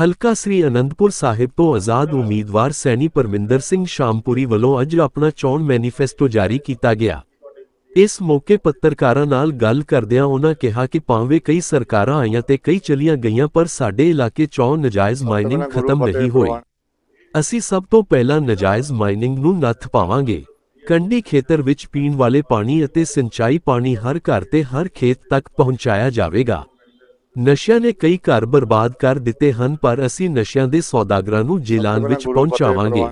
ਹਲਕਾ ਸ੍ਰੀ ਅਨੰਦਪੁਰ ਸਾਹਿਬ ਤੋਂ ਆਜ਼ਾਦ ਉਮੀਦਵਾਰ ਸੈਣੀ ਪਰਮਿੰਦਰ ਸਿੰਘ ਸ਼ਾਮਪੁਰੀ ਵੱਲੋਂ ਅੱਜ ਆਪਣਾ ਚੋਣ ਮੈਨੀਫੈਸਟੋ ਜਾਰੀ ਕੀਤਾ ਗਿਆ। ਇਸ ਮੌਕੇ ਪੱਤਰਕਾਰਾਂ ਨਾਲ ਗੱਲ ਕਰਦਿਆਂ ਉਹਨਾਂ ਕਿਹਾ ਕਿ ਭਾਵੇਂ ਕਈ ਸਰਕਾਰਾਂ ਆਈਆਂ ਤੇ ਕਈ ਚਲੀਆਂ ਗਈਆਂ ਪਰ ਸਾਡੇ ਇਲਾਕੇ ਚੋਣ ਨਜਾਇਜ਼ ਮਾਈਨਿੰਗ ਖਤਮ ਨਹੀਂ ਹੋਈ। ਅਸੀਂ ਸਭ ਤੋਂ ਪਹਿਲਾਂ ਨਜਾਇਜ਼ ਮਾਈਨਿੰਗ ਨੂੰ ਨੱਥ ਪਾਵਾਂਗੇ। ਕੰਢੀ ਖੇਤਰ ਵਿੱਚ ਪੀਣ ਵਾਲੇ ਪਾਣੀ ਅਤੇ ਸਿੰਚਾਈ ਪਾਣੀ ਹਰ ਘਰ ਤੇ ਹਰ ਖੇਤ ਤੱਕ ਪਹੁੰਚਾਇਆ ਜਾਵੇਗਾ। ਨਸ਼ਿਆਂ ਨੇ ਕਈ ਘਰ ਬਰਬਾਦ ਕਰ ਦਿੱਤੇ ਹਨ ਪਰ ਅਸੀਂ ਨਸ਼ਿਆਂ ਦੇ ਸੌਦਾਗਰਾਂ ਨੂੰ ਜੇਲਾਨ ਵਿੱਚ ਪਹੁੰਚਾਵਾਂਗੇ।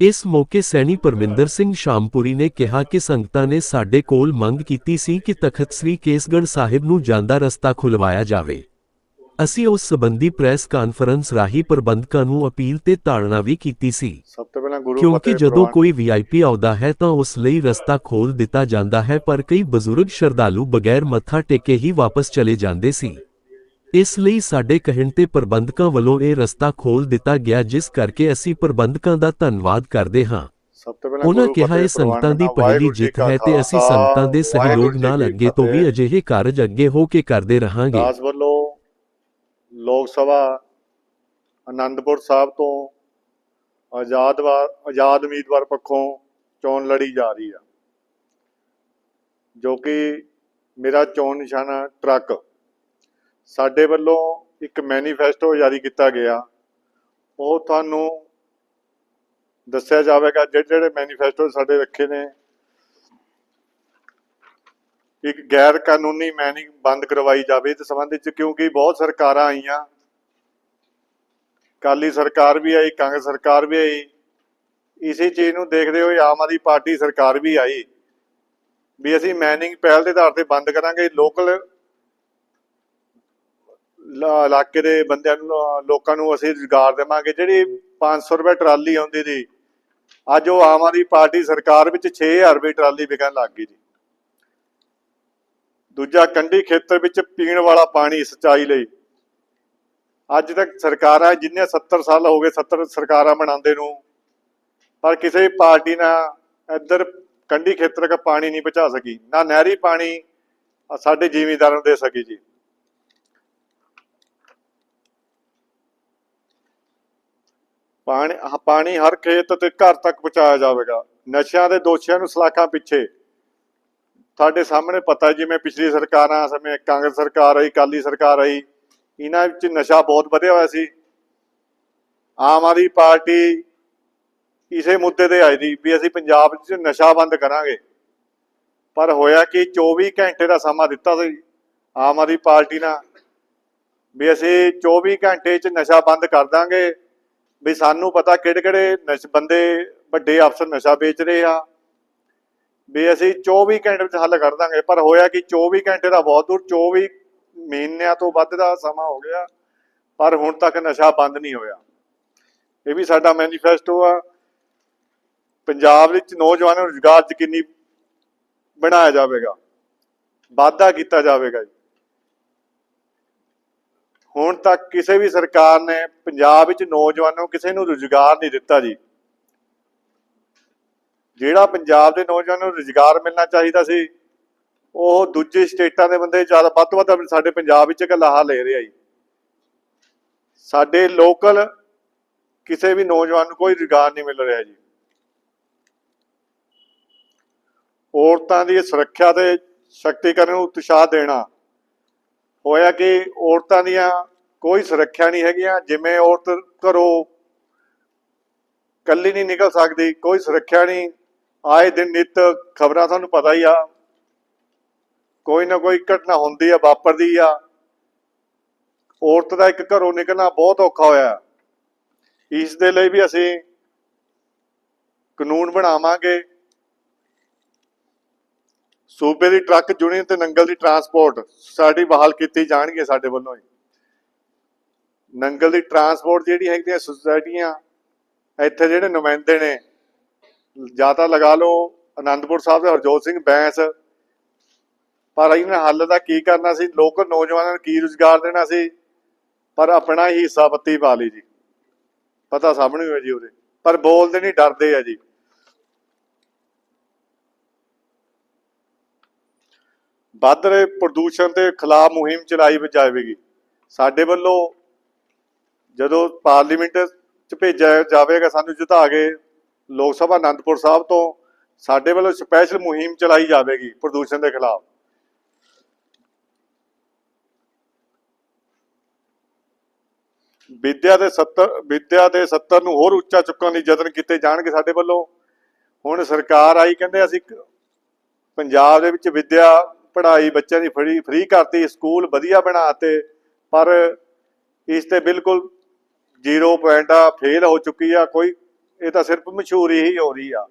ਇਸ ਮੌਕੇ ਸੈਣੀ ਪਰਮਿੰਦਰ ਸਿੰਘ ਸ਼ਾਮਪੁਰੀ ਨੇ ਕਿਹਾ ਕਿ ਸੰਗਤਾਂ ਨੇ ਸਾਡੇ ਕੋਲ ਮੰਗ ਕੀਤੀ ਸੀ ਕਿ ਤਖਤ ਸ੍ਰੀ ਕੇਸਗੜ੍ਹ ਸਾਹਿਬ ਨੂੰ ਜਾਂਦਾ ਰਸਤਾ ਖੁਲਵਾਇਆ ਜਾਵੇ। ਅਸੀਂ ਉਸ ਸੰਬੰਧੀ ਪ੍ਰੈਸ ਕਾਨਫਰੰਸ ਰਾਹੀਂ ਪ੍ਰਬੰਧਕਾਂ ਨੂੰ ਅਪੀਲ ਤੇ ਤਾੜਨਾ ਵੀ ਕੀਤੀ ਸੀ। ਸਭ ਤੋਂ ਪਹਿਲਾਂ ਗੁਰੂ ਕਿਉਂਕਿ ਜਦੋਂ ਕੋਈ ਵੀਆਈਪੀ ਆਉਂਦਾ ਹੈ ਤਾਂ ਉਸ ਲਈ ਰਸਤਾ ਖੋਲ ਦਿੱਤਾ ਜਾਂਦਾ ਹੈ ਪਰ ਕਈ ਬਜ਼ੁਰਗ ਸ਼ਰਧਾਲੂ ਬਗੈਰ ਮੱਥਾ ਟੇਕੇ ਹੀ ਵਾਪਸ ਚਲੇ ਜਾਂਦੇ ਸੀ। ਇਸ ਲਈ ਸਾਡੇ ਕਹਿਣ ਤੇ ਪ੍ਰਬੰਧਕਾਂ ਵੱਲੋਂ ਇਹ ਰਸਤਾ ਖੋਲ ਦਿੱਤਾ ਗਿਆ ਜਿਸ ਕਰਕੇ ਅਸੀਂ ਪ੍ਰਬੰਧਕਾਂ ਦਾ ਧੰਨਵਾਦ ਕਰਦੇ ਹਾਂ ਉਹਨਾਂ ਕਿਹਾ ਇਹ ਸੰਗਤਾਂ ਦੀ ਪਹਿਲੀ ਜਿੱਤ ਹੈ ਤੇ ਅਸੀਂ ਸੰਗਤਾਂ ਦੇ ਸਹਿਯੋਗ ਨਾਲ ਅੱਗੇ ਤੋਂ ਵੀ। ਅਜਿਹੇ ਕਾਰਜ ਅੱਗੇ ਹੋ ਕੇ ਕਰਦੇ ਰਹਾਂਗੇ ਦਾਸ ਵੱਲੋਂ ਲੋਕ ਸਭਾ ਆਨੰਦਪੁਰ ਸਾਹਿਬ ਤੋਂ ਆਜ਼ਾਦਵਾਰ ਆਜ਼ਾਦ ਉਮੀਦਵਾਰ ਪੱਖੋਂ ਚੋਣ ਲੜੀ ਜਾ ਰਹੀ ਆ ਜੋ ਕਿ ਮੇਰਾ ਚੋਣ ਨਿਸ਼ਾਨਾ ਟਰੱਕ ਸਾਡੇ ਵੱਲੋਂ ਇੱਕ ਮੈਨੀਫੈਸਟੋ ਜਾਰੀ ਕੀਤਾ ਗਿਆ। ਉਹ ਤੁਹਾਨੂੰ ਦੱਸਿਆ ਜਾਵੇਗਾ ਜਿਹੜੇ ਜਿਹੜੇ ਮੈਨੀਫੈਸਟੋ ਸਾਡੇ ਰੱਖੇ ਨੇ। ਇੱਕ ਗੈਰ ਕਾਨੂੰਨੀ ਮੈਨਿੰਗ ਬੰਦ ਕਰਵਾਈ ਜਾਵੇ ਇਸ ਸੰਬੰਧ ਵਿੱਚ, ਕਿਉਂਕਿ ਬਹੁਤ ਸਰਕਾਰਾਂ ਆਈਆਂ। ਕਾਲੀ ਸਰਕਾਰ ਵੀ ਆਈ, ਕਾਂਗਰਸ ਸਰਕਾਰ ਵੀ ਆਈ। ਇਸੇ ਚੀਜ਼ ਨੂੰ ਦੇਖਦੇ ਹੋਏ ਆਮ ਆਦਮੀ ਪਾਰਟੀ ਸਰਕਾਰ ਵੀ ਆਈ। ਵੀ ਅਸੀਂ ਮੈਨਿੰਗ ਪਹਿਲ ਦੇ ਆਧਾਰ ਤੇ ਬੰਦ ਕਰਾਂਗੇ, ਲੋਕਲ ਇਲਾਕੇ ਦੇ ਬੰਦਿਆਂ ਨੂੰ ਲੋਕਾਂ ਨੂੰ ਅਸੀਂ ਰੁਜ਼ਗਾਰ ਦੇਵਾਂਗੇ। ਜਿਹੜੀ 500 ਰੁਪਏ ਟਰਾਲੀ ਆਉਂਦੀ ਸੀ, ਅੱਜ ਉਹ ਆਮ ਆਦਮੀ ਪਾਰਟੀ ਸਰਕਾਰ ਵਿੱਚ 6000 ਰੁਪਏ ਟਰਾਲੀ ਵਿਕਣ ਲੱਗ ਗਈ ਜੀ। ਦੂਜਾ, ਕੰਢੀ ਖੇਤਰ ਵਿੱਚ ਪੀਣ ਵਾਲਾ ਪਾਣੀ ਸਿੰਚਾਈ ਲਈ। ਅੱਜ ਤੱਕ ਸਰਕਾਰਾਂ ਜਿੰਨੇ 70 ਸਾਲ ਹੋ ਗਏ 70 ਸਰਕਾਰਾਂ ਬਣਾਉਂਦੇ ਨੂੰ, ਪਰ ਕਿਸੇ ਪਾਰਟੀ ਨਾ ਇੱਧਰ ਕੰਢੀ ਖੇਤਰ ਦਾ ਪਾਣੀ ਨਹੀਂ ਪਹੁੰਚਾ ਸਕੀ। ਨਾ ਨਹਿਰੀ ਪਾਣੀ ਸਾਡੇ ਜ਼ਿਮੀਂਦਾਰਾਂ ਨੂੰ ਦੇ ਸਕੀ ਜੀ। ਪਾਣੀ ਪਾਣੀ ਹਰ ਖੇਤ ਤੇ ਘਰ ਤੱਕ ਪਹੁੰਚਾਇਆ ਜਾਵੇਗਾ। ਨਸ਼ਿਆਂ ਦੇ ਦੋਸ਼ੀਆਂ ਨੂੰ ਸਲਾਖਾਂ ਪਿੱਛੇ। ਤੁਹਾਡੇ ਸਾਹਮਣੇ ਪਤਾ ਜਿਵੇਂ ਪਿਛਲੀ ਸਰਕਾਰਾਂ, ਸਮੇਂ ਕਾਂਗਰਸ ਸਰਕਾਰ ਆਈ ਕਾਲੀ ਸਰਕਾਰ ਆਈ ਇਹਨਾਂ ਵਿੱਚ ਨਸ਼ਾ ਬਹੁਤ ਵਧਿਆ ਹੋਇਆ ਸੀ। ਆਮ ਆਦਮੀ ਪਾਰਟੀ ਇਸੇ ਮੁੱਦੇ ਤੇ ਆਈ ਦੀ ਵੀ ਅਸੀਂ ਪੰਜਾਬ 'ਚ ਨਸ਼ਾ ਬੰਦ ਕਰਾਂਗੇ। ਪਰ ਹੋਇਆ ਕਿ 24 ਘੰਟੇ ਦਾ ਸਮਾਂ ਦਿੱਤਾ ਸੀ ਆਮ ਆਦਮੀ ਪਾਰਟੀ ਨਾਲ। ਵੀ ਅਸੀਂ 24 ਘੰਟੇ 'ਚ ਨਸ਼ਾ ਬੰਦ ਕਰ ਦਾਂਗੇ। ਵੀ ਸਾਨੂੰ ਪਤਾ ਕਿਹੜੇ ਕਿਹੜੇ ਬੰਦੇ ਵੱਡੇ ਅਫਸਰ ਨਸ਼ਾ ਵੇਚ ਰਹੇ ਆ। ਵੀ ਅਸੀਂ 24 ਘੰਟੇ ਵਿੱਚ ਹੱਲ ਕਰ ਦਾਂਗੇ। ਪਰ ਹੋਇਆ ਕਿ 24 ਘੰਟੇ ਦਾ ਬਹੁਤ ਦੂਰ 24 ਮਹੀਨਿਆਂ ਤੋਂ ਵੱਧ ਦਾ ਸਮਾਂ ਹੋ ਗਿਆ। ਪਰ ਹੁਣ ਤੱਕ ਨਸ਼ਾ ਬੰਦ ਨਹੀਂ ਹੋਇਆ। ਇਹ ਵੀ ਸਾਡਾ ਮੈਨੀਫੈਸਟੋ ਆ। ਪੰਜਾਬ ਵਿੱਚ ਨੌਜਵਾਨਾਂ ਨੂੰ ਰੁਜ਼ਗਾਰ ਯਕੀਨੀ ਬਣਾਇਆ ਜਾਵੇਗਾ। ਵਾਅਦਾ ਕੀਤਾ ਜਾਵੇਗਾ ਜੀ। ਹੁਣ ਤੱਕ ਕਿਸੇ ਵੀ ਸਰਕਾਰ ਨੇ ਪੰਜਾਬ ਵਿੱਚ ਨੌਜਵਾਨਾਂ ਨੂੰ ਕਿਸੇ ਨੂੰ ਰੁਜ਼ਗਾਰ ਨਹੀਂ ਦਿੱਤਾ ਜੀ। ਜਿਹੜਾ ਪੰਜਾਬ ਦੇ ਨੌਜਵਾਨਾਂ ਨੂੰ ਰੁਜ਼ਗਾਰ ਮਿਲਣਾ ਚਾਹੀਦਾ ਸੀ, ਉਹ ਦੂਜੇ ਸਟੇਟਾਂ ਦੇ ਬੰਦੇ ਜ਼ਿਆਦਾ ਵੱਧ ਤੋਂ ਵੱਧ ਸਾਡੇ ਪੰਜਾਬ ਵਿੱਚ ਇੱਕ ਲਾਹਾ ਲੈ ਰਿਹਾ ਜੀ। ਸਾਡੇ ਲੋਕਲ ਕਿਸੇ ਵੀ ਨੌਜਵਾਨ ਨੂੰ ਕੋਈ ਰੁਜ਼ਗਾਰ ਨਹੀਂ ਮਿਲ ਰਿਹਾ ਜੀ। ਔਰਤਾਂ ਦੀ ਸੁਰੱਖਿਆ ਤੇ ਸ਼ਕਤੀਕਰਨ ਨੂੰ ਉਤਸ਼ਾਹ ਦੇਣਾ ਹੋਇਆ ਕਿ ਔਰਤਾਂ ਦੀਆਂ ਕੋਈ ਸੁਰੱਖਿਆ ਨਹੀਂ ਹੈਗੀਆਂ, ਜਿਵੇਂ ਔਰਤ ਘਰੋਂ ਕੱਲੀ ਨਹੀਂ ਨਿਕਲ ਸਕਦੀ, ਕੋਈ ਸੁਰੱਖਿਆ ਨਹੀਂ। ਆਏ ਦਿਨ ਨਿਤ ਖਬਰਾਂ ਤੁਹਾਨੂੰ ਪਤਾ ਹੀ ਆ, ਕੋਈ ਨਾ ਕੋਈ ਘਟਨਾ ਹੁੰਦੀ ਆ, ਵਾਪਰਦੀ ਆ। ਔਰਤ ਦਾ ਇੱਕ ਘਰੋਂ ਨਿਕਲਣਾ ਬਹੁਤ ਔਖਾ ਹੋਇਆ। ਇਸ ਦੇ ਲਈ ਵੀ ਅਸੀਂ ਕਾਨੂੰਨ ਬਣਾਵਾਂਗੇ। ਸੂਬੇ ਦੀ ਟਰੱਕ ਯੂਨੀਅਨ ਤੇ ਨੰਗਲ ਦੀ ਟਰਾਂਸਪੋਰਟ ਸਾਡੀ ਬਹਾਲ ਕੀਤੀ ਜਾਣਗੇ ਸਾਡੇ ਵੱਲੋਂ ਹੀ ਨੰਗਲ ਦੀ ਟਰਾਂਸਪੋਰਟ ਜਿਹੜੀ ਹੈਗੀਆਂ ਸੁਸਾਇਟੀਆਂ ਇੱਥੇ ਜਿਹੜੇ ਨੁਮਾਇੰਦੇ ਨੇ, ਜਾਂ ਤਾਂ ਲਗਾ ਲਓ ਆਨੰਦਪੁਰ ਸਾਹਿਬ ਦੇ ਹਰਜੋਤ ਸਿੰਘ ਬੈਂਸ। ਪਰ ਇਹਨਾਂ ਹੱਲ ਦਾ ਕੀ ਕਰਨਾ ਸੀ? ਲੋਕਲ ਨੌਜਵਾਨਾਂ ਨੂੰ ਕੀ ਰੁਜ਼ਗਾਰ ਦੇਣਾ ਸੀ? ਪਰ ਆਪਣਾ ਹੀ ਹਿੱਸਾ ਪੱਤੀ ਪਾ ਲਈ ਜੀ। ਪਤਾ ਸਭ ਨੂੰ ਜੀ ਉਹਦੇ ਪਰ ਬੋਲਦੇ ਨਹੀਂ, ਡਰਦੇ ਆ ਜੀ। ਵੱਧ ਰਹੇ ਪ੍ਰਦੂਸ਼ਣ ਦੇ ਖਿਲਾਫ ਮੁਹਿੰਮ ਚਲਾਈ ਜਾਵੇਗੀ। ਸਾਡੇ ਵੱਲੋਂ ਜਦੋਂ ਪਾਰਲੀਮੈਂਟ ਚ ਭੇਜਿਆ ਜਾਵੇਗਾ ਸਾਨੂੰ ਜਿਤਾ ਕੇ ਲੋਕ ਸਭਾ ਆਨੰਦਪੁਰ ਸਾਹਿਬ ਤੋਂ, ਸਾਡੇ ਵੱਲੋਂ ਸਪੈਸ਼ਲ ਮੁਹਿੰਮ ਚਲਾਈ ਜਾਵੇਗੀ ਪ੍ਰਦੂਸ਼ਣ ਦੇ ਖਿਲਾਫ। ਵਿਦਿਆ ਦੇ 70 ਵਿਦਿਆ ਦੇ 70 ਨੂੰ ਹੋਰ ਉੱਚਾ ਚੁੱਕਣ ਲਈ ਯਤਨ ਕੀਤੇ ਜਾਣਗੇ ਸਾਡੇ ਵੱਲੋਂ। ਹੁਣ ਸਰਕਾਰ ਆਈ, ਕਹਿੰਦੇ ਅਸੀਂ ਪੰਜਾਬ ਦੇ ਵਿੱਚ ਵਿਦਿਆ ਪੜ੍ਹਾਈ ਬੱਚਿਆਂ ਦੀ ਫਰੀ, ਫ੍ਰੀ ਕਰਤੀ, ਸਕੂਲ ਵਧੀਆ ਬਣਾਤੇ, ਪਰ ਇਸ ਤੇ ਬਿਲਕੁਲ 0 ਪੁਆਇੰਟ ਆ ਫੇਲ ਹੋ ਚੁੱਕੀ ਆ, ਕੋਈ, ਇਹ ਤਾਂ ਸਿਰਫ ਮਸ਼ਹੂਰੀ ਹੀ ਹੋ ਰਹੀ ਆ,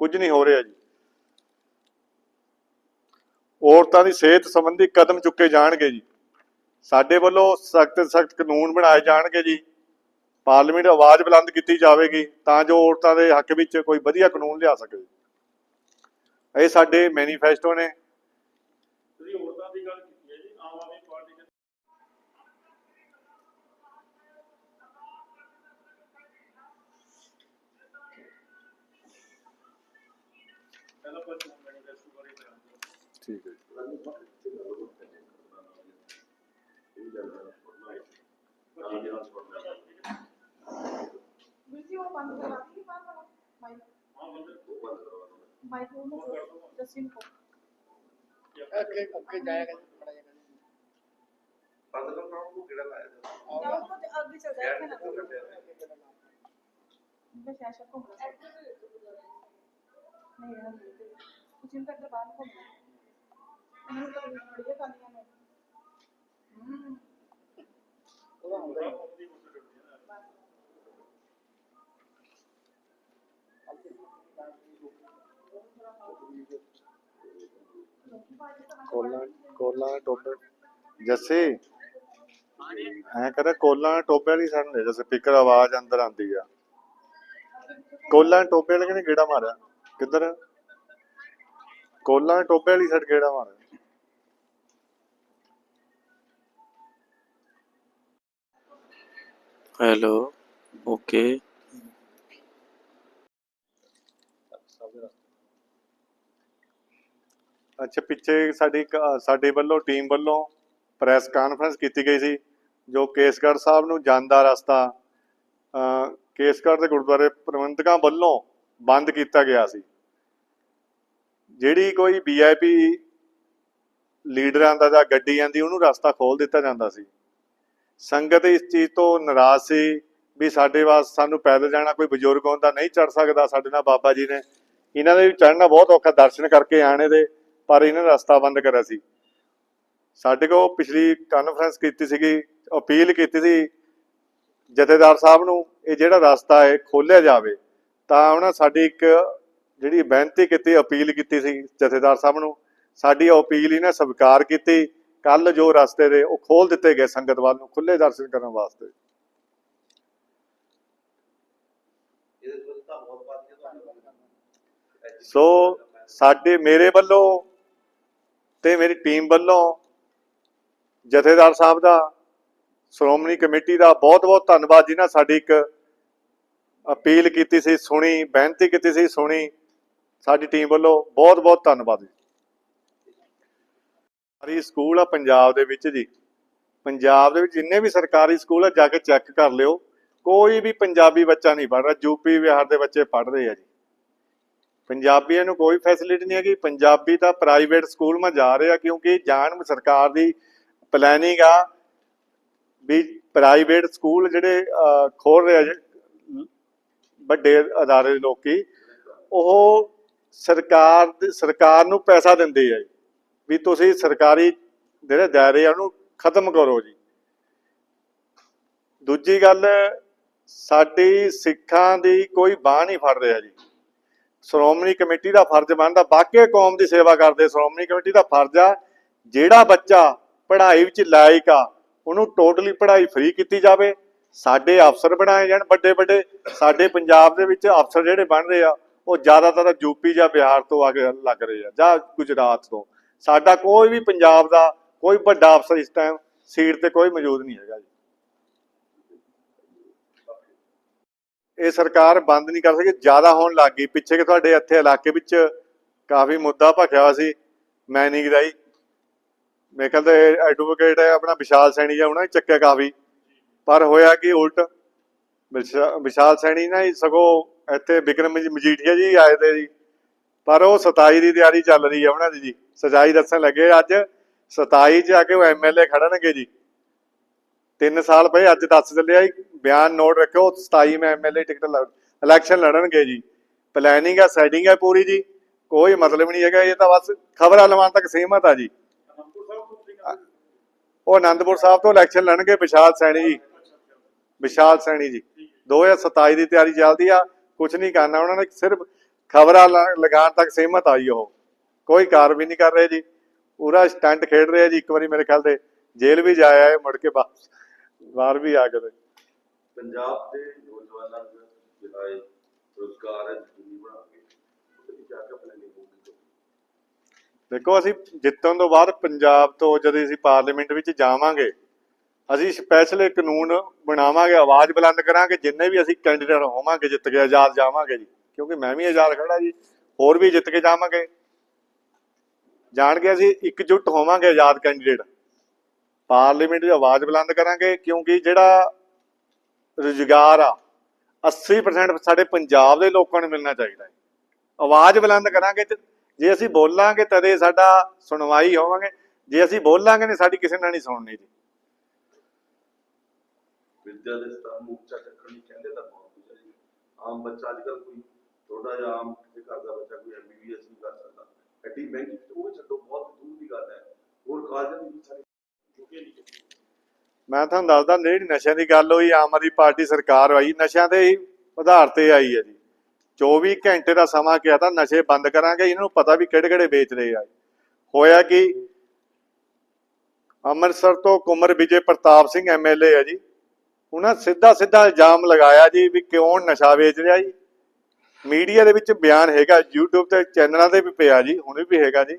ਕੁਝ ਨਹੀਂ ਹੋ ਰਿਹਾ ਜੀ। ਔਰਤਾਂ ਦੀ ਸਿਹਤ ਸੰਬੰਧੀ ਕਦਮ ਚੁੱਕੇ ਜਾਣਗੇ ਜੀ। ਸਾਡੇ ਵੱਲੋਂ ਸਖਤ ਸਖਤ ਕਾਨੂੰਨ ਬਣਾਏ ਜਾਣਗੇ ਜੀ। ਪਾਰਲੀਮੈਂਟ ਆਵਾਜ਼ ਬੁਲੰਦ ਕੀਤੀ ਜਾਵੇਗੀ, ਤਾਂ ਜੋ ਔਰਤਾਂ ਦੇ ਹੱਕ ਵਿੱਚ ਕੋਈ ਵਧੀਆ ਕਾਨੂੰਨ ਲਿਆ ਸਕੇ। ਇਹ ਸਾਡੇ ਮੈਨੀਫੈਸਟੋ ਨੇ। ਪਹਿਲਾਂ ਪਰ ਚੋਣ ਮੈਨੀਫੈਸਟੋ ਬਾਰੇ ਬਿਆਨ ਦਿਓ ਠੀਕ ਹੈ ਵੀਡੀਓ ਬੰਦ ਕਰਾ ਦਿੱਤੀ ਬਾਹਰ ਵਾਲਾ ਮਾਈਕ ਹਾਂ ਬੰਦੇ ਮਾਈਕ ਨੂੰ ਜਸਿਨ ਕੋ ਅੱਗੇ ਅੱਗੇ ਜਾਏਗਾ ਜੀ ਬੜਾ ਜਾਏਗਾ ਬਾਹਰ ਘੁੰਮ ਇਹਨਾਂ ਨੂੰ ਬੜੀਆਂ ਕਾਲੀਆਂ ਨੇ। ਹਮ ਉਹਦਾ ਹੁੰਦਾ ਹੀ ਕੋਲਾਂ ਕੋਲਾਂ ਟੋਪੇ ਜੱਸੇ, ਐ ਕਰੇ ਕੋਲਾਂ ਟੋਪੇ ਵਾਲੀ ਸਾਨੂੰ ਦੇ ਦੇ ਸਪੀਕਰ ਆਵਾਜ਼ ਅੰਦਰ ਆਉਂਦੀ ਆ। ਕੋਲਾ ਟੋਪੇ ਵਾਲੇ ਕਿਨੇ ਗੇੜਾ ਮਾਰਿਆ? ਕਿੱਧਰ? ਕੋਲਾ ਟੋਬੇ ਵਾਲੀ ਸਾਈਡ ਕਿਹੜਾ ਮਾਰ। ਹੈਲੋ ਓਕੇ ਅੱਛਾ ਪਿੱਛੇ ਸਾਡੀ ਸਾਡੇ ਵੱਲੋਂ ਟੀਮ ਵੱਲੋਂ ਪ੍ਰੈਸ ਕਾਨਫਰੰਸ ਕੀਤੀ ਗਈ ਸੀ ਜੋ ਕੇਸਗੜ ਸਾਹਿਬ ਨੂੰ ਜਾਂਦਾ ਰਸਤਾ। ਕੇਸਗੜ ਦੇ ਗੁਰਦੁਆਰੇ ਪ੍ਰਬੰਧਕਾਂ ਵੱਲੋਂ ਬੰਦ ਕੀਤਾ ਗਿਆ ਸੀ। ਜਿਹੜੀ ਕੋਈ ਵੀਆਈਪੀ ਲੀਡਰਾਂ ਦਾ ਜਾਂ ਗੱਡੀ ਦੀ ਉਹਨੂੰ ਰਸਤਾ ਖੋਲ ਦਿੱਤਾ ਜਾਂਦਾ ਸੀ। ਸੰਗਤ ਇਸ ਚੀਜ਼ ਤੋਂ ਨਾਰਾਜ਼ ਸੀ ਵੀ ਸਾਡੇ ਵਾਸਤੇ ਸਾਨੂੰ ਪੈਦਲ ਜਾਣਾ ਕੋਈ ਬਜ਼ੁਰਗ ਹੁੰਦਾ ਨਹੀਂ ਚੜ ਸਕਦਾ ਸਾਡੇ ਨਾਲ ਬਾਬਾ ਜੀ ਨੇ। ਇਹਨਾਂ ਦੇ ਵੀ ਚੜ੍ਹਨਾ ਬਹੁਤ ਔਖਾ ਦਰਸ਼ਨ ਕਰਕੇ ਆਣੇ ਦੇ, ਪਰ ਇਹਨਾਂ ਨੇ ਰਸਤਾ ਬੰਦ ਕਰਿਆ ਸੀ। ਸਾਡੇ ਕੋਲ ਪਿਛਲੀ ਕਾਨਫਰੰਸ ਕੀਤੀ ਸੀਗੀ, ਅਪੀਲ ਕੀਤੀ ਸੀ ਜਥੇਦਾਰ ਸਾਹਿਬ ਨੂੰ, ਇਹ ਜਿਹੜਾ ਰਸਤਾ ਹੈ, ਖੋਲਿਆ ਜਾਵੇ। ਤਾਂ ਉਹਨਾਂ ਸਾਡੀ ਇੱਕ ਜਿਹੜੀ ਬੇਨਤੀ ਕੀਤੀ, ਅਪੀਲ ਕੀਤੀ ਸੀ ਜਥੇਦਾਰ ਸਾਹਿਬ ਨੂੰ। ਸਾਡੀ ਉਹ ਅਪੀਲ ਇਹਨਾਂ ਸਵੀਕਾਰ ਕੀਤੀ। ਕੱਲ ਜੋ ਰਸਤੇ ਦੇ ਉਹ ਖੋਲ ਦਿੱਤੇ ਗਏ ਸੰਗਤ ਵੱਲ ਨੂੰ ਖੁੱਲੇ ਦਰਸ਼ਨ ਕਰਨ ਵਾਸਤੇ। ਇਹਦੇ ਸੋ ਸਾਡੇ, ਮੇਰੇ ਵੱਲੋਂ ਤੇ ਮੇਰੀ ਟੀਮ ਵੱਲੋਂ ਜਥੇਦਾਰ ਸਾਹਿਬ ਦਾ, ਸ਼੍ਰੋਮਣੀ ਕਮੇਟੀ ਦਾ ਬਹੁਤ-ਬਹੁਤ ਧੰਨਵਾਦ। ਜਿਨ੍ਹਾਂ ਸਾਡੀ ਇੱਕ ਅਪੀਲ ਕੀਤੀ ਸੀ ਸੁਣੀ ਬੇਨਤੀ ਕੀਤੀ ਸੀ ਸੁਣੀ। ਸਾਡੀ ਟੀਮ ਵੱਲੋਂ ਬਹੁਤ-ਬਹੁਤ ਧੰਨਵਾਦ ਜੀ। ਸਰਕਾਰੀ ਸਕੂਲ ਆ ਪੰਜਾਬ ਦੇ ਵਿੱਚ ਜੀ। ਪੰਜਾਬ ਦੇ ਵਿੱਚ ਜਿੰਨੇ ਵੀ ਸਰਕਾਰੀ ਸਕੂਲ ਆ ਜਾ ਕੇ ਚੈੱਕ ਕਰ ਲਿਓ। ਕੋਈ ਵੀ ਪੰਜਾਬੀ ਬੱਚਾ ਨਹੀਂ ਪੜ੍ਹ ਰਿਹਾ ਯੂਪੀ ਬਿਹਾਰ ਦੇ ਬੱਚੇ ਪੜ੍ਹ ਰਹੇ ਆ ਜੀ। ਪੰਜਾਬੀਆਂ ਨੂੰ ਕੋਈ ਫੈਸਿਲਿਟੀ ਨਹੀਂ ਹੈਗੀ। ਪੰਜਾਬੀ ਤਾਂ ਪ੍ਰਾਈਵੇਟ ਸਕੂਲ ਮਾ ਜਾ ਰਹੇ ਆ ਕਿਉਂਕਿ ਜਾਣ ਸਰਕਾਰ ਦੀ ਪਲੈਨਿੰਗ ਆ ਵੀ ਪ੍ਰਾਈਵੇਟ ਸਕੂਲ ਜਿਹੜੇ ਖੋਲ ਰਹੇ ਆ ਜੀ, ਵੱਡੇ ਅਦਾਰੇ ਦੇ ਲੋਕੀ, ਉਹ ਸਰਕਾਰ ਸਰਕਾਰ ਨੂੰ ਪੈਸਾ ਦਿੰਦੇ ਆ ਵੀ ਤੁਸੀਂ ਸਰਕਾਰੀ ਜਿਹੜੇ ਦਾਇਰੇ ਆ ਉਹਨੂੰ ਖਤਮ ਕਰੋ ਜੀ। ਦੂਜੀ ਗੱਲ, ਸਾਡੀ ਸਿੱਖਾਂ ਦੀ ਕੋਈ ਬਾਹ ਨਹੀਂ ਫੜ ਰਿਹਾ ਜੀ। ਸ਼੍ਰੋਮਣੀ ਕਮੇਟੀ ਦਾ ਫਰਜ਼ ਬਣਦਾ, ਬਾਕੀ ਕੌਮ ਦੀ ਸੇਵਾ ਕਰਦੇ, ਸ਼੍ਰੋਮਣੀ ਕਮੇਟੀ ਦਾ ਫਰਜ਼ ਆ, ਜਿਹੜਾ ਬੱਚਾ ਪੜ੍ਹਾਈ ਵਿੱਚ ਲਾਇਕ ਆ, ਉਹਨੂੰ ਟੋਟਲੀ ਪੜ੍ਹਾਈ ਫ੍ਰੀ ਕੀਤੀ ਜਾਵੇ। ਸਾਡੇ ਅਫਸਰ ਬਣਾਏ ਜਾਣ, ਵੱਡੇ ਵੱਡੇ, ਸਾਡੇ ਪੰਜਾਬ ਦੇ ਵਿੱਚ ਅਫਸਰ ਜਿਹੜੇ ਬਣ ਰਹੇ ਆ, ਉਹ ਜ਼ਿਆਦਾਤਰ ਯੂਪੀ ਜਾਂ ਬਿਹਾਰ ਤੋਂ ਆ ਕੇ ਲੱਗ ਰਹੇ ਆ, ਜਾਂ ਗੁਜਰਾਤ ਤੋਂ। ਸਾਡਾ ਕੋਈ ਵੀ ਪੰਜਾਬ ਦਾ ਕੋਈ ਵੱਡਾ ਅਫਸਰ ਇਸ ਟਾਈਮ ਸੀਟ ਤੇ ਕੋਈ ਮੌਜੂਦ ਨਹੀਂ ਹੈਗਾ ਜੀ। ਇਹ ਸਰਕਾਰ ਬੰਦ ਨਹੀਂ ਕਰ ਸਕੀ, ਜ਼ਿਆਦਾ ਹੋਣ ਲੱਗ ਗਈ। ਪਿੱਛੇ ਕਿ ਤੁਹਾਡੇ ਇੱਥੇ ਇਲਾਕੇ ਵਿੱਚ ਕਾਫੀ ਮੁੱਦਾ ਭਖਿਆ ਹੋਇਆ ਸੀ ਮੈਨਿੰਗ ਦਾ ਹੀ ਮੇਰੇ ਖਿਆਲ ਐਡਵੋਕੇਟ ਹੈ, ਆਪਣਾ ਵਿਸ਼ਾਲ ਸੈਣੀ ਜਾਂ ਉਹਨਾਂ ਨੇ ਚੱਕਿਆ ਕਾਫੀ। ਪਰ ਹੋਇਆ ਕਿ ਉਲਟ? ਵਿਸ਼ਾ- ਵਿਸ਼ਾਲ ਸੈਣੀ ਨਾ ਸਗੋਂ ਇੱਥੇ ਵਿਕਰਮ ਮਜ- ਮਜੀਠੀਆ ਜੀ ਆਏ ਤੇ ਜੀ। ਪਰ ਉਹ 27 ਦੀ ਤਿਆਰੀ ਚੱਲ ਰਹੀ ਹੈ ਉਹਨਾਂ ਦੀ ਜੀ। ਸਜਾਈ ਦੱਸਣ ਲੱਗੇ ਅੱਜ 27 ਚ ਆ ਕੇ ਉਹ ਐਮਐਲਏ ਖੜਨਗੇ ਜੀ। 3 ਸਾਲ ਪਏ ਅੱਜ ਦੱਸ ਚੱਲਿਆ ਜੀ। ਬਿਆਨ ਨੋਟ ਰੱਖਿਓ 27 ਮੈਂ ਐਮਐਲਏ ਟਿਕਟ ਇਲੈਕਸ਼ਨ ਲੜਨਗੇ ਜੀ। ਪਲੈਨਿੰਗ ਆ ਸੈਟਿੰਗ ਹੈ ਪੂਰੀ ਜੀ। ਕੋਈ ਮਤਲਬ ਨਹੀਂ ਹੈਗਾ ਇਹ ਤਾਂ ਬਸ ਖਬਰਾਂ ਲਵਾਉਣ ਤੱਕ ਸੀਮਤ ਆ ਜੀ। ਉਹ ਆਨੰਦਪੁਰ ਸਾਹਿਬ ਤੋਂ ਇਲੈਕਸ਼ਨ ਲੜਨਗੇ ਵਿਸ਼ਾਲ ਸੈਣੀ ਜੀ। ਵਿਸ਼ਾਲ ਸੈਣੀ ਜੀ। 2027 ਦੀ ਤਿਆਰੀ ਚੱਲਦੀ ਆ ਕੁਝ ਨਹੀਂ ਕਰਨਾ। ਉਹਨਾਂ ਨੇ ਸਿਰਫ ਖਬਰਾਂ ਲਗਾਉਣ ਤੱਕ ਸੀਮਤ ਆਈ ਉਹ। ਕੋਈ ਕਾਰਵਾਈ ਨਹੀਂ ਕਰ ਰਹੇ ਜੀ। ਪੂਰਾ ਸਟੰਟ ਖੇਡ ਰਹੇ ਜੀ ਇੱਕ ਵਾਰੀ ਮੇਰੇ ਖਿਆਲ ਤੇ ਜੇਲ੍ਹ ਵੀ ਜਾਇਆ ਹੈ ਮੁੜ ਕੇ ਵਾਪਸ ਬਾਹਰ ਵੀ ਆ ਗਏ ਪੰਜਾਬ ਦੇ ਨੌਜਵਾਨਾਂ ਨੂੰ ਜਿਹੜਾ ਇਹ ਰੋਜ਼ਗਾਰ ਹੈ ਜ਼ਿੰਦਗੀ ਬਣਾ ਕੇ ਦੇਖੋ ਅਸੀਂ ਜਿੱਤਣ ਤੋਂ ਬਾਅਦ ਪੰਜਾਬ ਤੋਂ ਜਦੋਂ ਅਸੀਂ ਪਾਰਲੀਮੈਂਟ ਵਿੱਚ ਜਾਵਾਂਗੇ ਅਸੀਂ ਸਪੈਸ਼ਲ ਇੱਕ ਕਾਨੂੰਨ ਬਣਾਵਾਂਗੇ, ਆਵਾਜ਼ ਬੁਲੰਦ ਕਰਾਂਗੇ, ਜਿੰਨੇ ਵੀ ਅਸੀਂ ਕੈਂਡੀਡੇਟ ਹੋਵਾਂਗੇ ਜਿੱਤ ਕੇ ਆਜ਼ਾਦ ਜਾਵਾਂਗੇ ਜੀ। ਕਿਉਂਕਿ ਮੈਂ ਵੀ ਆਜ਼ਾਦ ਖੜਾ ਜੀ, ਹੋਰ ਵੀ ਜਿੱਤ ਕੇ ਜਾਵਾਂਗੇ। ਜਾਣ ਕੇ ਅਸੀਂ, ਇਕਜੁੱਟ ਹੋਵਾਂਗੇ ਆਜ਼ਾਦ ਕੈਂਡੀਡੇਟ ਪਾਰਲੀਮੈਂਟ 'ਚ ਆਵਾਜ਼ ਬੁਲੰਦ ਕਰਾਂਗੇ, ਕਿਉਂਕਿ ਜਿਹੜਾ ਰੁਜ਼ਗਾਰ ਆ 80% ਸਾਡੇ ਪੰਜਾਬ ਦੇ ਲੋਕਾਂ ਨੂੰ ਮਿਲਣਾ ਚਾਹੀਦਾ ਹੈ ਆਵਾਜ਼ ਬੁਲੰਦ ਕਰਾਂਗੇ ਤੇ ਜੇ ਅਸੀਂ ਬੋਲਾਂਗੇ, ਤਦੇ ਸਾਡਾ ਸੁਣਵਾਈ ਹੋਵਾਂਗੇ। ਜੇ ਅਸੀਂ ਬੋਲਾਂਗੇ ਨਹੀਂ ਸਾਡੀ ਕਿਸੇ ਨਾਲ ਨਹੀਂ ਸੁਣਨੀ ਜੀ। ਵਿਦਿਆ ਦੇ ਸਤਰ ਨੂੰ ਉੱਚਾ ਚੱਕਣ ਲਈ ਕਹਿੰਦੇ ਤਾਂ ਬਹੁਤ ਕੁਝ ਹੈ ਜੀ। ਆਮ ਬੱਚਾ ਅੱਜ ਕੱਲ ਕੋਈ ਥੋੜਾ ਜਿਹਾ ਆਮ ਕਿਸੇ ਘਰ ਦਾ ਬੱਚਾ ਕੋਈ ਐਮਬੀਬੀਐਸ ਨਹੀਂ ਕਰ ਸਕਦਾ। ਐਡੀ ਮਹਿੰਗੀ ਉਹ ਛੱਡੋ, ਬਹੁਤ ਦੂਰ ਦੀ ਗੱਲ ਹੈ। ਹੋਰ ਕਾਲਜਾਂ ਦੀ ਵੀ ਸਾਰੇ ਚੁੱਕੇ ਨਹੀਂ ਮੈਂ ਤੁਹਾਨੂੰ ਦੱਸਦਾ ਜਿਹੜੀ ਨਸ਼ਿਆਂ ਦੀ ਗੱਲ ਹੋਈ, ਆਮ ਆਦਮੀ ਪਾਰਟੀ ਸਰਕਾਰ ਆਈ। ਨਸ਼ਿਆਂ ਦੇ ਹੀ ਆਧਾਰ ਤੇ ਆਈ ਹੈ ਜੀ। 24 ਘੰਟੇ ਦਾ ਸਮਾਂ ਕਿਹਾ ਤਾਂ ਨਸ਼ੇ ਬੰਦ ਕਰਾਂਗੇ, ਇਹਨਾਂ ਨੂੰ ਪਤਾ ਵੀ ਕਿਹੜੇ ਕਿਹੜੇ ਵੇਚ ਰਹੇ ਆ। ਹੋਇਆ ਕਿ? ਅੰਮ੍ਰਿਤਸਰ ਤੋਂ ਕੁਮਰ ਵਿਜੇ ਪ੍ਰਤਾਪ ਸਿੰਘ ਐਮਐਲਏ ਹੈ ਜੀ। ਉਹਨਾਂ ਸਿੱਧਾ ਸਿੱਧਾ ਇਲਜ਼ਾਮ ਲਗਾਇਆ ਜੀ ਵੀ ਕਿਉਂ ਨਸ਼ਾ ਵੇਚ ਰਿਹਾ ਜੀ। ਮੀਡੀਆ ਦੇ ਵਿੱਚ ਬਿਆਨ ਹੈਗਾ, YouTube ਤੇ ਚੈਨਲਾਂ ਤੇ ਵੀ ਪਿਆ ਜੀ, ਹੁਣ ਵੀ ਹੈਗਾ ਜੀ।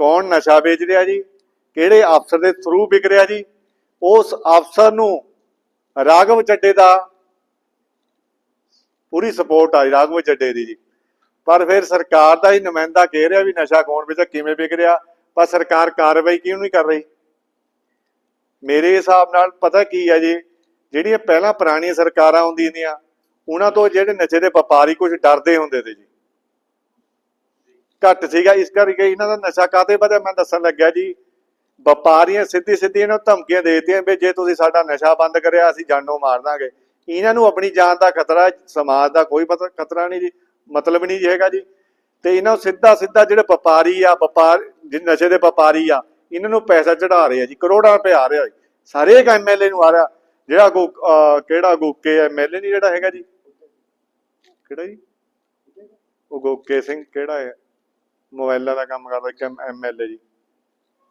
ਕੌਣ ਨਸ਼ਾ ਵੇਚ ਰਿਹਾ ਜੀ, ਕਿਹੜੇ ਅਫਸਰ ਦੇ ਥਰੂ ਵਿਕ ਰਿਹਾ ਜੀ। ਉਸ ਅਫਸਰ ਨੂੰ ਰਾਘਵ ਚੱਡੇ ਦਾ ਪੂਰੀ ਸਪੋਰਟ ਆਈ ਰਾਘਵ ਚੱਡੇ ਦੀ ਜੀ। ਪਰ ਫਿਰ ਸਰਕਾਰ ਦਾ ਹੀ ਨੁਮਾਇੰਦਾ ਕਹਿ ਰਿਹਾ ਵੀ ਨਸ਼ਾ ਕੌਣ ਵੇਚਦਾ, ਕਿਵੇਂ ਵਿਕ ਰਿਹਾ, ਪਰ ਸਰਕਾਰ ਕਾਰਵਾਈ ਕਿਉਂ ਨਹੀਂ ਕਰ ਰਹੀ। ਮੇਰੇ ਹਿਸਾਬ ਨਾਲ ਪਤਾ ਕੀ ਹੈ ਜੀ ਜਿਹੜੀਆਂ ਪਹਿਲਾਂ ਪੁਰਾਣੀਆਂ ਸਰਕਾਰਾਂ ਹੁੰਦੀਆਂ ਦੀਆਂ, ਉਹਨਾਂ ਤੋਂ ਜਿਹੜੇ ਨਸ਼ੇ ਦੇ ਵਪਾਰੀ ਕੁਝ ਡਰਦੇ ਹੁੰਦੇ ਤੇ ਜੀ। ਘੱਟ ਸੀਗਾ, ਇਸ ਕਰਕੇ ਇਹਨਾਂ ਦਾ ਨਸ਼ਾ ਕਾਤੇ ਵਧਿਆ? ਮੈਂ ਦੱਸਣ ਲੱਗਿਆ ਜੀ, ਵਪਾਰੀਆਂ ਸਿੱਧੀ ਸਿੱਧੀ ਇਹਨਾਂ ਨੂੰ ਧਮਕੀਆਂ ਦੇ ਦਿੱਤੀਆਂ ਵੀ ਜੇ ਤੁਸੀਂ ਸਾਡਾ ਨਸ਼ਾ ਬੰਦ ਕਰਿਆ, ਅਸੀਂ ਜਾਨੋਂ ਮਾਰ ਦਾਂਗੇ। ਇਹਨਾਂ ਨੂੰ ਆਪਣੀ ਜਾਨ ਦਾ ਖਤਰਾ, ਸਮਾਜ ਦਾ ਕੋਈ ਪਤਾ, ਖਤਰਾ ਨਹੀਂ ਜੀ, ਮਤਲਬ ਨਹੀਂ ਜੀ ਹੈਗਾ ਜੀ। ਤੇ ਇਹਨਾਂ ਨੂੰ ਸਿੱਧਾ ਸਿੱਧਾ ਜਿਹੜੇ ਵਪਾਰੀ ਆ, ਵਪਾਰ ਜਿਹੜੇ ਨਸ਼ੇ ਦੇ ਵਪਾਰੀ ਆ, ਇਹਨਾਂ ਨੂੰ ਪੈਸਾ ਚੜਾ ਰਹੇ ਆ ਜੀ, ਕਰੋੜਾਂ ਰੁਪਏ ਆ ਰਿਹਾ ਜੀ। ਸਾਰੇ ਇੱਕ ਐਮਐਲਏ ਨੂੰ ਆ ਰਿਹਾ। ਜਿਹੜਾ ਗੋ ਕਿਹੜਾ ਗੋਕੇ ਐਮਐਲਏ ਨਹੀਂ ਜਿਹੜਾ ਹੈਗਾ ਜੀ? ਕਿਹੜਾ ਜੀ? ਉਹ ਗੋਕੇ ਸਿੰਘ ਕਿਹੜਾ ਹੈ ਮੋਬਾਈਲਾਂ ਦਾ ਕੰਮ ਕਰਦਾ ਇੱਕ ਐਮਐਲਏ ਜੀ।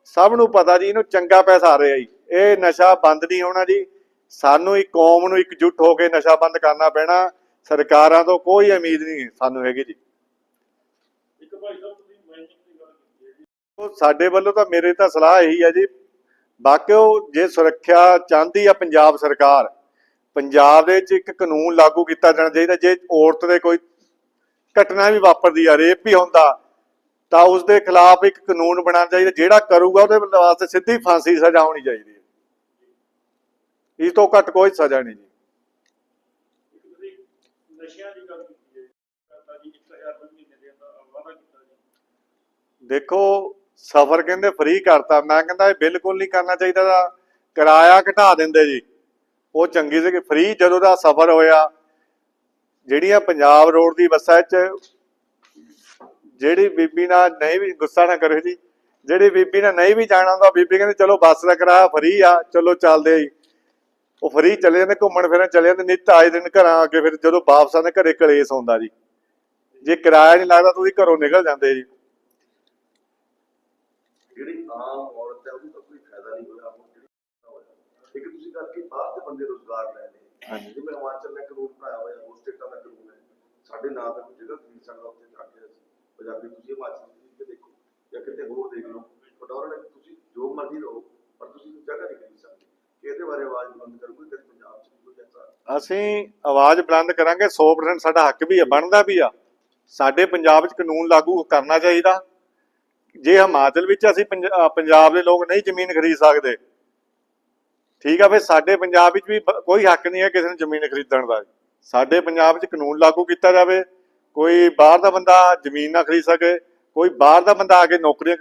ਸਭ ਨੂੰ ਪਤਾ ਜੀ ਇਹਨੂੰ ਚੰਗਾ ਪੈਸਾ ਆ ਰਿਹਾ ਜੀ। ਇਹ ਨਸ਼ਾ ਬੰਦ ਨਹੀਂ ਹੋਣਾ ਜੀ। ਸਾਨੂੰ ਹੀ ਕੌਮ ਨੂੰ ਇਕਜੁੱਟ ਹੋ ਕੇ ਨਸ਼ਾ ਬੰਦ ਕਰਨਾ ਪੈਣਾ। ਸਰਕਾਰਾਂ ਤੋਂ ਕੋਈ ਉਮੀਦ ਨਹੀਂ ਸਾਨੂੰ ਹੈਗੀ ਜੀ। ਇੱਕ ਭਾਈ ਸਾਹਿਬ ਤੁਸੀਂ ਮੈਨੇਜਿੰਗ ਦੀ ਗੱਲ ਕੀਤੀ ਹੈ ਜੀ। ਉਹ ਸਾਡੇ ਵੱਲੋਂ ਤਾਂ ਮੇਰੇ ਤਾਂ ਸਲਾਹ ਇਹੀ ਹੈ ਜੀ। ਬਾਕੀ ਜੇ ਸੁਰੱਖਿਆ ਚਾਹੁੰਦੀ ਆ ਪੰਜਾਬ ਸਰਕਾਰ, ਪੰਜਾਬ ਦੇ ਵਿੱਚ ਇੱਕ ਕਾਨੂੰਨ ਲਾਗੂ ਕੀਤਾ ਜਾਣਾ ਚਾਹੀਦਾ, ਜੇ ਔਰਤ ਦੇ ਕੋਈ ਘਟਨਾ ਵੀ ਵਾਪਰਦੀ ਆ ਰੇਪ ਵੀ ਹੁੰਦਾ, ਤਾਂ ਉਸ ਦੇ ਖਿਲਾਫ ਇੱਕ ਕਾਨੂੰਨ ਬਣਾਉਣਾ ਚਾਹੀਦਾ, ਜਿਹੜਾ ਕਰੂਗਾ ਉਹਦੇ ਵਾਸਤੇ ਸਿੱਧੀ ਫਾਂਸੀ ਸਜ਼ਾ ਹੋਣੀ ਚਾਹੀਦੀ ਹੈ। ਇਸ ਤੋਂ ਘੱਟ ਕੋਈ ਸਜ਼ਾ ਨਹੀਂ ਜੀ। ਦੇਖੋ ਸਫ਼ਰ ਕਹਿੰਦੇ ਫ੍ਰੀ ਕਰਤਾ। ਮੈਂ ਕਹਿੰਦਾ ਇਹ ਬਿਲਕੁਲ ਨਹੀਂ ਕਰਨਾ ਚਾਹੀਦਾ ਦਾ ਕਿਰਾਇਆ ਘਟਾ ਦਿੰਦੇ ਜੀ। ਉਹ ਚੰਗੀ ਸੀ ਕਿ ਫ੍ਰੀ ਜਦੋਂ ਦਾ ਸਫ਼ਰ ਹੋਇਆ, ਜਿਹੜੀਆਂ ਪੰਜਾਬ ਰੋਡ ਦੀ ਬੱਸਾਂ 'ਚ ਜਿਹੜੀ ਬੀਬੀ ਨਾਲ ਨਹੀਂ ਵੀ ਗੁੱਸਾ ਨਾ ਕਰਿਓ ਜੀ। ਜਿਹੜੀ ਬੀਬੀ ਨਾਲ ਨਹੀਂ ਵੀ ਜਾਣਾ ਹੁੰਦਾ, ਬੀਬੀ ਕਹਿੰਦੀ, ਚਲੋ ਬੱਸ ਦਾ ਕਿਰਾਇਆ ਫ੍ਰੀ ਆ, ਚਲੋ ਚੱਲਦੇ ਜੀ। ਉਹ ਫਰੀ ਚਲੇ ਜਾਂਦੇ, ਘੁੰਮਣ ਫਿਰਨ ਚਲੇ ਜਾਂਦੇ। ਨਿੱਤ ਆਏ ਦਿਨ ਘਰਾਂ ਆ ਕੇ ਫਿਰ ਜਦੋਂ ਵਾਪਸ ਆਉਂਦੇ, ਘਰੇ ਕਲੇਸ਼ ਹੁੰਦਾ ਜੀ। ਜੇ ਕਿਰਾਇਆ ਨਹੀਂ ਲੱਗਦਾ ਤੁਸੀਂ ਘਰੋਂ ਨਿਕਲ ਜਾਂਦੇ ਜੀ। ਜਿਹੜੀ ਆਮ ਔਰਤ ਹੈ ਉਹਨੂੰ ਤਾਂ ਕੋਈ ਫਾਇਦਾ ਨਹੀਂ ਹੋਇਆ ਹੁਣ ਜਿਹੜੀ ਹੋਇਆ। ਇੱਕ ਤੁਸੀਂ ਕਰਕੇ ਬਾਹਰ ਦੇ ਬੰਦੇ ਰੋਜ਼ਗਾਰ ਲੈ ਲਏ। ਜਿਵੇਂ ਹਿਮਾਚਲ ਨੇ ਕਾਨੂੰਨ ਬਣਾਇਆ ਹੋਇਆ ਹੋਰ ਸਟੇਟਾਂ ਦਾ ਕਾਨੂੰਨ ਹੈ। ਸਾਡੇ ਨਾਂ ਤੇ ਕੋਈ ਜਗ੍ਹਾ ਖਰੀਦ ਸਕਦਾ ਉੱਥੇ ਜਾ ਕੇ ਅਸੀਂ ਪੰਜਾਬੀ ਤੁਸੀਂ ਹਿਮਾਚਲ ਦੀ ਤੇ ਦੇਖੋ ਜਾਂ ਕਿਤੇ ਹੋਰ ਦੇਖ ਲਓ। ਤੁਹਾਡਾ ਉਹਨਾਂ ਨੇ ਤੁਸੀਂ ਜੋ ਮਰਜ਼ੀ ਰਹੋ ਪਰ ਤੁਸੀਂ ਜਗ੍ਹਾ ਨਹੀਂ ਖਰੀਦ ਸਕਦੇ। ਇਹਦੇ ਬਾਰੇ ਆਵਾਜ਼ ਬੁਲੰਦ ਕਰੋ ਕਿ ਪੰਜਾਬ 'ਚ ਕੋਈ ਐਸਾ। ਅਸੀਂ ਆਵਾਜ਼ ਬੁਲੰਦ ਕਰਾਂਗੇ 100% ਸਾਡਾ ਹੱਕ ਵੀ ਹੈ ਬਣਦਾ ਵੀ ਆ। ਸਾਡੇ ਪੰਜਾਬ 'ਚ ਕਾਨੂੰਨ ਲਾਗੂ ਕਰਨਾ ਚਾਹੀਦਾ। ਜੇ ਹਿਮਾਚਲ ਵਿੱਚ ਅਸੀਂ ਪੰਜਾਬ ਦੇ ਲੋਕ ਨਹੀਂ ਜ਼ਮੀਨ ਖਰੀਦ ਸਕਦੇ, ਠੀਕ ਆ, ਫਿਰ ਸਾਡੇ ਪੰਜਾਬ ਵਿੱਚ ਵੀ ਕੋਈ ਹੱਕ ਨਹੀਂ ਹੈ ਕਿਸੇ ਨੂੰ ਜ਼ਮੀਨ ਖਰੀਦਣ ਦਾ। ਸਾਡੇ ਪੰਜਾਬ ਵਿੱਚ ਕਾਨੂੰਨ ਲਾਗੂ ਕੀਤਾ ਜਾਵੇ, ਕੋਈ ਬਾਹਰ ਦਾ ਬੰਦਾ ਜ਼ਮੀਨ ਨਾ ਖਰੀਦ ਸਕੇ, ਕੋਈ ਬਾਹਰ ਦਾ ਬੰਦਾ ਆ ਕੇ ਨੌਕਰੀਆਂ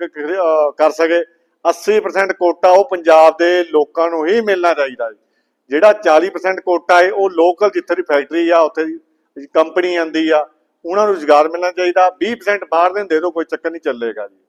ਕਰ ਸਕੇ 80% ਕੋਟਾ ਉਹ ਪੰਜਾਬ ਦੇ ਲੋਕਾਂ ਨੂੰ ਹੀ ਮਿਲਣਾ ਚਾਹੀਦਾ ਹੈ। ਜਿਹੜਾ 40% ਕੋਟਾ ਹੈ, ਉਹ ਲੋਕਲ ਜਿੱਥੇ ਦੀ ਫੈਕਟਰੀ ਆ, ਉੱਥੇ ਦੀ ਕੰਪਨੀ ਆਂਦੀ ਆ, ਉਹਨਾਂ ਨੂੰ ਰੁਜ਼ਗਾਰ ਮਿਲਣਾ ਚਾਹੀਦਾ 20% ਬਾਹਰ ਦੇ ਨੂੰ ਦੇ ਦਿਓ, ਕੋਈ ਚੱਕਰ ਨਹੀਂ ਚੱਲੇਗਾ ਜੀ।